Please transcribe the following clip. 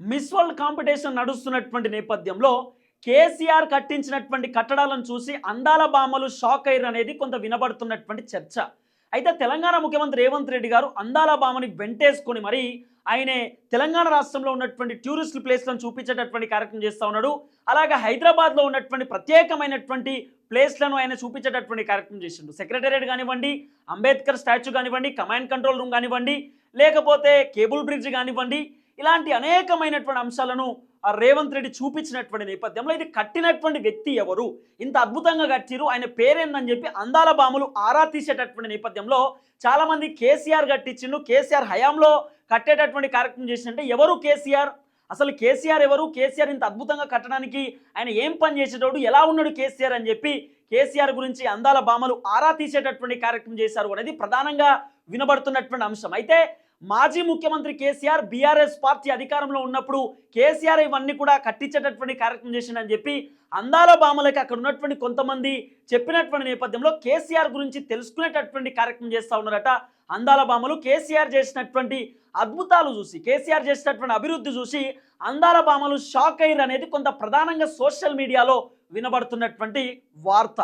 Miss world competition నడుస్తున్నటువంటి నేపథ్యంలో కేసీఆర్ కట్టించినటువంటి కట్టడాలను చూసి అందాల బామలు షాక్ అయ్యారు అనేది కొంత వినబడుతున్నటువంటి చర్చ. అయితే తెలంగాణ ముఖ్యమంత్రి రేవంత్ రెడ్డి గారు అందాల బామని వెంటేసుకొని మరి ఆయనే తెలంగాణ రాష్ట్రంలో ఉన్నటువంటి టూరిస్ట్ ప్లేస్లను చూపించేటటువంటి కార్యక్రమం చేస్తూ ఉన్నాడు. అలాగే హైదరాబాద్లో ఉన్నటువంటి ప్రత్యేకమైనటువంటి ప్లేస్లను ఆయన చూపించేటటువంటి కార్యక్రమం చేసిండు. సెక్రటేరియట్ కానివ్వండి అంబేద్కర్ స్టాచ్యూ కానివ్వండి కమాండ్ కంట్రోల్ రూమ్ కానివ్వండి లేకపోతే కేబుల్ బ్రిడ్జ్ కానివ్వండి ఇలాంటి అనేకమైనటువంటి అంశాలను ఆ రేవంత్ రెడ్డి చూపించినటువంటి నేపథ్యంలో ఇది కట్టినటువంటి వ్యక్తి ఎవరు? ఇంత అద్భుతంగా కట్టిరు. ఆయన పేరేందని చెప్పి అందాల బాములు ఆరా తీసేటటువంటి నేపథ్యంలో చాలామంది కేసీఆర్ కట్టించిండు. కేసీఆర్ హయాంలో కట్టేటటువంటి కార్యక్రమం చేసినట్టే ఎవరు కేసీఆర్? అసలు కేసీఆర్ ఎవరు? కేసీఆర్ ఇంత అద్భుతంగా కట్టడానికి ఆయన ఏం పని చేసేటోడు? ఎలా ఉన్నాడు కేసీఆర్ అని చెప్పి కేసీఆర్ గురించి అందాల బామలు ఆరా తీసేటటువంటి కార్యక్రమం చేశారు అనేది ప్రధానంగా వినబడుతున్నటువంటి అంశం. అయితే మాజీ ముఖ్యమంత్రి కేసీఆర్ బీఆర్ఎస్ పార్టీ అధికారంలో ఉన్నప్పుడు కేసీఆర్ ఇవన్నీ కూడా కట్టించేటటువంటి కార్యక్రమం చేసిండని చెప్పి అందాల బామలకి అక్కడ ఉన్నటువంటి కొంతమంది చెప్పినటువంటి నేపథ్యంలో కేసీఆర్ గురించి తెలుసుకునేటటువంటి కార్యక్రమం చేస్తూ ఉన్నారట అందాల బామలు. కేసీఆర్ చేసినటువంటి అద్భుతాలు చూసి కేసీఆర్ చేసినటువంటి అభివృద్ధి చూసి అందాల బామలు షాక్ అయ్యారు అనేది కొంత ప్రధానంగా సోషల్ మీడియాలో వినబడుతున్నటువంటి వార్త.